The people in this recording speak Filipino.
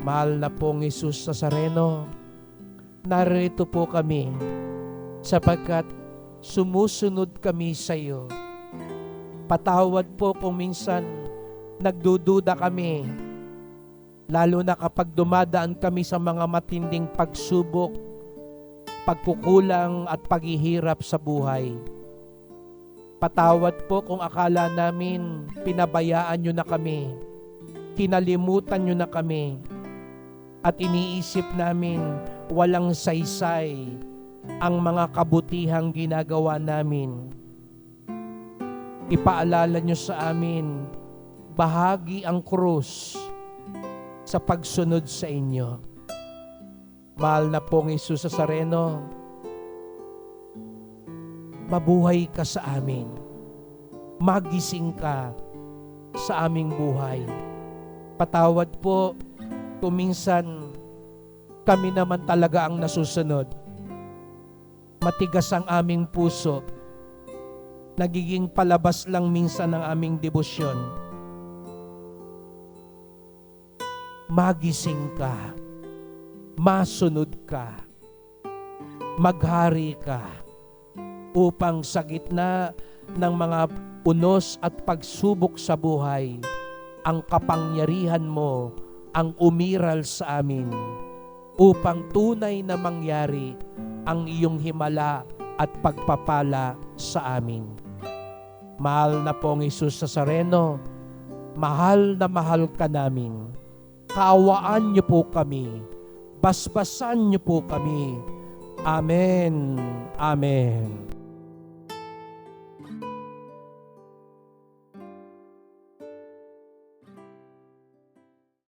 Mahal na pong Isus Nazareno, narito po kami sapagkat sumusunod kami sa iyo. Patawad po kung minsan nagdududa kami, lalo na kapag dumadaan kami sa mga matinding pagsubok, pagkukulang at paghihirap sa buhay. Patawad po kung akala namin pinabayaan nyo na kami, kinalimutan nyo na kami, at iniisip namin walang saysay ang mga kabutihang ginagawa namin. Ipaalala nyo sa amin, bahagi ang krus sa pagsunod sa inyo. Mahal na pong Isus sa Sareno, mabuhay ka sa amin. Magising ka sa aming buhay. Patawad po kung minsan kami naman talaga ang nasusunod. Matigas ang aming puso. Nagiging palabas lang minsan ng aming debosyon. Magising ka. Masunod ka. Maghari ka upang sa gitna ng mga unos at pagsubok sa buhay, ang kapangyarihan mo ang umiral sa amin upang tunay na mangyari ang iyong himala at pagpapala sa amin. Mahal na pong Isus sa Sareno, mahal na mahal ka namin. Kaawaan niyo po kami. Basbasan niyo po kami. Amen. Amen.